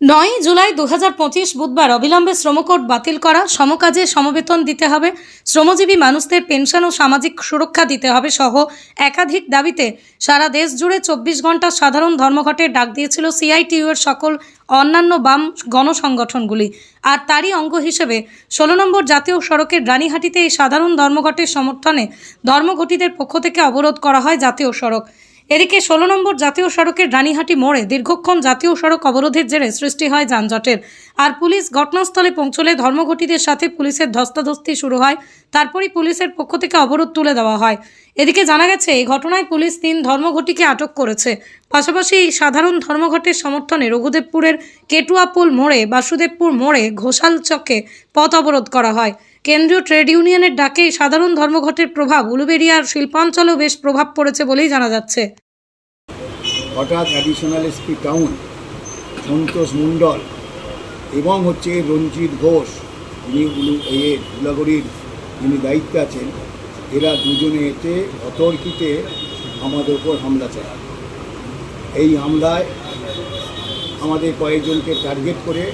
নয় জুলাই দু হাজার পঁচিশ বুধবার অবিলম্বে শ্রমকোড বাতিল করা, সমকাজে সমবেতন দিতে হবে, শ্রমজীবী মানুষদের পেনশন ও সামাজিক সুরক্ষা দিতে হবে সহ একাধিক দাবিতে সারা দেশ জুড়ে চব্বিশ ঘণ্টা সাধারণ ধর্মঘটের ডাক দিয়েছিল সিআইটিইউ এর সকল অন্যান্য বাম গণসংগঠনগুলি। আর তারই অঙ্গ হিসেবে ষোলো নম্বর জাতীয় সড়কের রানীহাটিতে এই সাধারণ ধর্মঘটের সমর্থনে ধর্মঘটিদের পক্ষ থেকে অবরোধ করা হয় জাতীয় সড়ক। এদিকে ষোলো নম্বর জাতীয় সড়কের রানীহাটি মোড়ে দীর্ঘক্ষণ জাতীয় সড়ক অবরোধের জেরে সৃষ্টি হয় যানজটের। আর পুলিশ ঘটনাস্থলে পৌঁছলে ধর্মঘটীদের সাথে পুলিশের ধস্তাধস্তি শুরু হয়, তারপরই পুলিশের পক্ষ থেকে অবরোধ তুলে দেওয়া হয়। এদিকে জানা গেছে, এই ঘটনায় পুলিশ তিন ধর্মঘটীকে আটক করেছে। পাশাপাশি এই সাধারণ ধর্মঘটের সমর্থনে রঘুদেবপুরের কেটুয়াপুল মোড়ে, বাসুদেবপুর মোড়ে ঘোষাল চকে পথ অবরোধ করা হয়। কেন্দ্রীয় ট্রেড ইউনিয়নের ডাকে সাধারণ ধর্মঘটের প্রভাব, উলুবেড়িয়ার শিল্পাঞ্চলেও বেশ প্রভাব পড়েছে বলেই জানা যাচ্ছে। হঠাৎ additional SP town, Santosh Mondal এবং হচ্ছে রঞ্জিত ঘোষ, যিনি উলু এ উলাগড়ির যিনি দায়িত্বে আছেন, এরা দুজনে এতে অতর্কিতে আমাদের ওপর হামলা চালায়। এই হামলায় আমাদের কয়েকজনকে টার্গেট করে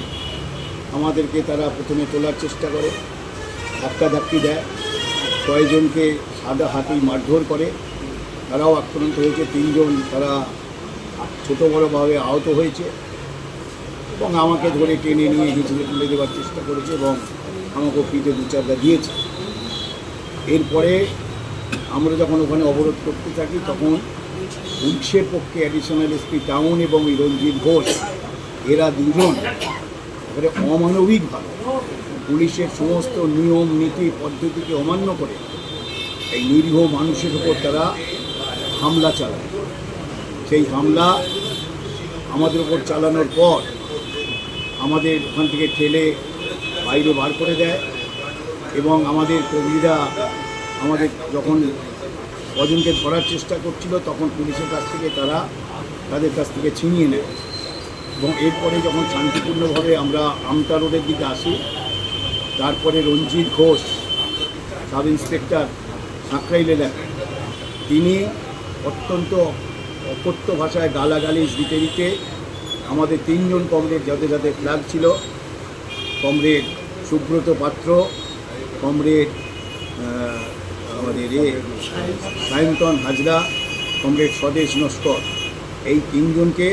আমাদেরকে তারা প্রথমে তোলার চেষ্টা করে। ধাক্কাধাক্কি দেয়। কয়েকজনকে সাদা হাতেই মারধর করে। তারাও আক্রান্ত হয়েছে। তিনজন তারা ছোটো বড়োভাবে আহত হয়েছে এবং আমাকে ধরে টেনে নিয়ে হিঁচড়ে তুলে দেওয়ার চেষ্টা করেছে এবং আমাকে পিঠে দু চারটা দিয়েছে। এরপরে আমরা যখন ওখানে অবরোধ করতে থাকি, তখন পুলিশের পক্ষে অ্যাডিশনাল এসপি টাউন এবং রঞ্জিত ঘোষ, এরা দুজন এবারে অমানবিকভাবে পুলিশের সমস্ত নিয়ম, নীতি, পদ্ধতিকে অমান্য করে এই নিরীহ মানুষের উপর তারা হামলা চালায়। সেই হামলা আমাদের উপর চালানোর পর আমাদের ওখান থেকে ঠেলে বাইরে বার করে দেয় এবং আমাদের কর্মীরা আমাদের যখন কজনকে ধরার চেষ্টা করছিল, তখন পুলিশের কাছ থেকে তারা তাদের কাছ থেকে ছিনিয়ে নেয়। এবং এরপরে যখন শান্তিপূর্ণভাবে আমরা আমতা রোডের দিকে আসি তারপরে রঞ্জিত ঘোষ, সাব ইন্সপেক্টর সাঁকরাইল এলাকা তিনি অত্যন্ত অকথ্য ভাষায় গালাগালিজ দিতে দিতে আমাদের তিনজন কমরেড যাদের যাদের ফ্ল্যাগ ছিল, কমরেড সুব্রত পাত্র, কমরেড আমাদের এ, সায়ন্তন হাজরা, কমরেড স্বদেশ নস্কর। এই তিনজনকে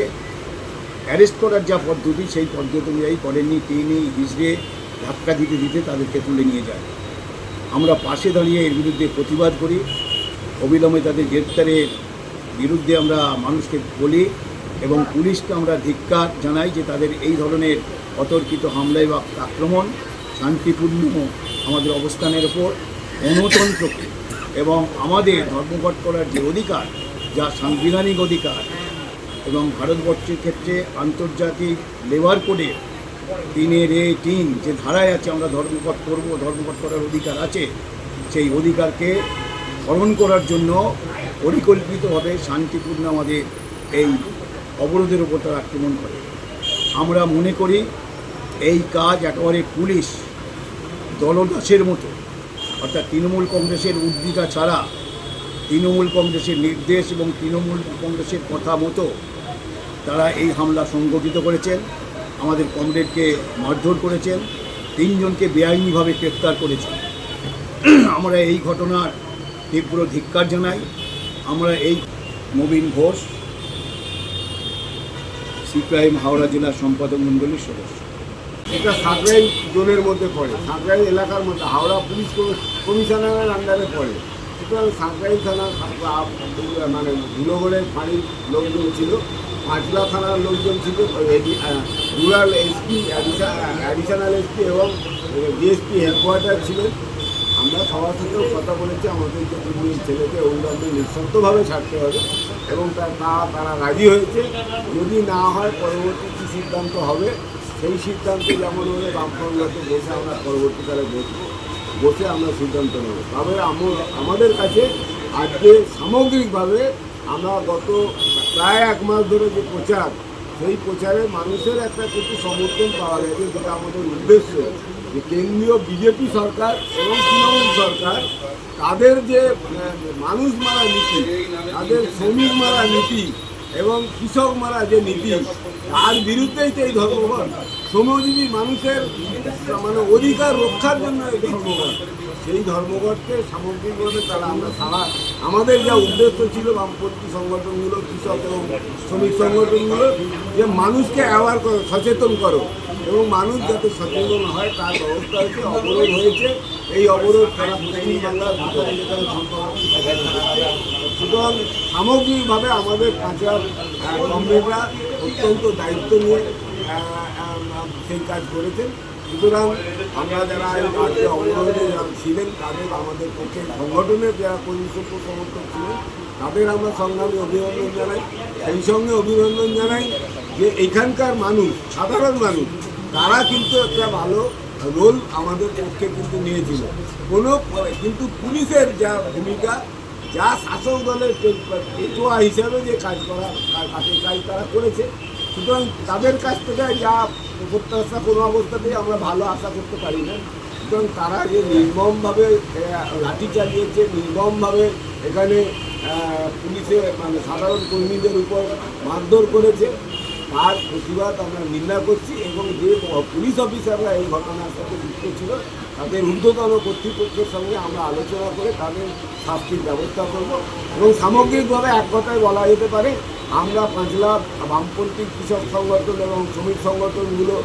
অ্যারেস্ট করার যা পদ্ধতি, সেই পদ্ধতি অনুযায়ী করেননি তিনি হিসড়ে ধাক্কা দিতে দিতে তাদেরকে তুলে নিয়ে যায়। আমরা পাশে দাঁড়িয়ে এর বিরুদ্ধে প্রতিবাদ করি। অবিলম্বে তাদের গ্রেপ্তারের বিরুদ্ধে আমরা মানুষকে বলি এবং পুলিশকে আমরা ধিক্কার জানাই যে তাদের এই ধরনের অতর্কিত হামলায় বা আক্রমণ শান্তিপূর্ণ আমাদের অবস্থানের ওপর গণতন্ত্রকে এবং আমাদের ধর্মঘট করার যে অধিকার, যা সাংবিধানিক অধিকার এবং ভারতবর্ষের ক্ষেত্রে আন্তর্জাতিক লেবার কোডে তিনের এ তিন যে ধারায় আছে, আমরা ধর্মঘট করব, ধর্মঘট করার অধিকার আছে, সেই অধিকারকে হরণ করার জন্য পরিকল্পিতভাবে শান্তিপূর্ণ আমাদের এই অবরোধের উপর তারা আক্রমণ করে। আমরা মনে করি এই কাজ একেবারে পুলিশ দলদাসের মতো, অর্থাৎ তৃণমূল কংগ্রেসের উদ্দিকা ছাড়া তৃণমূল কংগ্রেসের নির্দেশ এবং তৃণমূল কংগ্রেসের কথা মতো তারা এই হামলা সংগঠিত করেছেন। আমাদের কমরেডকে মারধর করেছেন। তিনজনকে বেআইনিভাবে গ্রেপ্তার করেছেন। আমরা এই ঘটনার তীব্র ধিক্কার জানাই। আমরা এই নবীন ঘোষ সিপিআইএম হাওড়া জেলা সম্পাদক মণ্ডলীর সদস্য। এটা সাঁকরাইল জোনের মধ্যে পড়ে সাঁকরাইল এলাকার মধ্যে, হাওড়া পুলিশ কমি- কমিশনারের আন্ডারে পড়ে। সুতরাং সাঁকরাইল থানা মানে ধুলোগড়ের ফাঁড়ির লোকজন ছিল। পাঁচলা থানার লোকজন ছিল রুরাল এসপি অ্যাডিশনাল এসপি এবং ডিএসপি হেডকোয়ার্টার ছিলেন। আমরা সবার সাথেও কথা বলেছি, আমাদের যে দুই ছেলেকে অবিলম্বে নিঃশর্তভাবে ছাড়তে হবে এবং তার তা তারা রাজি হয়েছে। যদি না হয়, পরবর্তী কী সিদ্ধান্ত হবে? সেই সিদ্ধান্তে যেমন হলে বামফ্রন্টগুলোতে বসে আমরা পরবর্তীকালে বসবো। বসে আমরা সিদ্ধান্ত নেব। তবে আম- আমাদের কাছে আজকে সামগ্রিকভাবে আমরা গত প্রায় এক মাস ধরে যে প্রচার, সেই প্রচারে মানুষের একটা কিছু সমর্থন পাওয়া গেছে, যেটা আমাদের উদ্দেশ্য। যে কেন্দ্রীয় বিজেপি সরকার এবং তৃণমূল সরকার, তাদের যে মানুষ মারা নীতি, তাদের শ্রমিক মারা নীতি এবং কৃষক মারা যে নীতি, তার বিরুদ্ধেই তো এই ধর্মঘট। শ্রমজীবী মানুষের মানে অধিকার রক্ষার জন্য এই ধর্মঘট সেই ধর্মঘটকে সামগ্রিকভাবে তারা আমরা সারা, আমাদের যা উদ্দেশ্য ছিল বামপন্থী সংগঠনগুলো, কৃষক এবং শ্রমিক সংগঠনগুলো, যে মানুষকে অ্যাওয়ার করো, সচেতন করো এবং মানুষ যাতে সচেতন হয়, তার ব্যবস্থা হয়েছে, অবরোধ হয়েছে এই অবরোধ সারা পশ্চিমবাংলার ভিতরে। সুতরাং সামগ্রিকভাবে আমাদের কাঁচার কমরেডরা অত্যন্ত দায়িত্ব নিয়ে সেই কাজ করেছেন, সুতরাং আমরা যারা আজকে অবরোধে ছিলেন, তাদের আমাদের পক্ষে সংগঠনের যারা কর্মীসভ্য সমর্থক ছিলেন, তাদের আমরা সংগ্রামে অভিনন্দন জানাই। সেই সঙ্গে অভিনন্দন জানাই যে এখানকার মানুষ, সাধারণ মানুষ, তারা কিন্তু একটা ভালো রোল আমাদের পক্ষে কিন্তু নিয়েছিল। কোনো কিন্তু পুলিশের যা ভূমিকা, যা শাসক দলের পেটোয়া হিসাবে যে কাজ করা কাজের কাজ তারা করেছে সুতরাং তাদের কাছ থেকে যা প্রত্যাশা কোনো অবস্থাতেই আমরা ভালো আশা করতে পারি না। সুতরাং তারা যে নির্মমভাবে লাঠি চালিয়েছে, নির্মমভাবে এখানে পুলিশে মানে সাধারণ কর্মীদের উপর মারধর করেছে। তার প্রতিবাদ আমরা নির্ণয় করছি। এবং যে পুলিশ অফিসাররা এই ঘটনার সাথে যুক্ত ছিল, তাদের ঊর্ধ্বতন কর্তৃপক্ষের সঙ্গে আমরা আলোচনা করে তাদের শাস্তির ব্যবস্থা করব এবং সামগ্রিকভাবে এক কথায় বলা যেতে পারে, আমরা পাঁচ পাঁচলা বামপন্থী কৃষক সংগঠন এবং শ্রমিক সংগঠনগুলো,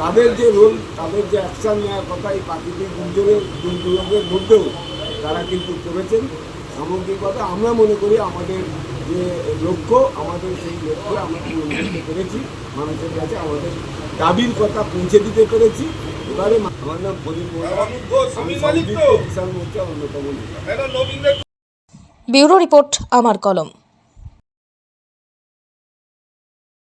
তাদের যে রোল তাদের যে অ্যাকশান নেওয়ার কথা এই প্রাকৃতিক দুর্যোগের দুর্যোগের মধ্যেও তারা কিন্তু করেছেন। সামগ্রিকভাবে আমরা মনে করি আমাদের যে লক্ষ্য আমাদের সেই লক্ষ্যে আমরা পূরণ করতে পেরেছি। মানুষের কাছে আমাদের দাবির কথা পৌঁছে দিতে পেরেছি। এবারে আমার নাম প্রদীপ মোল্লা অন্যতম নেতা। ব্যুরো রিপোর্ট আমার কলম।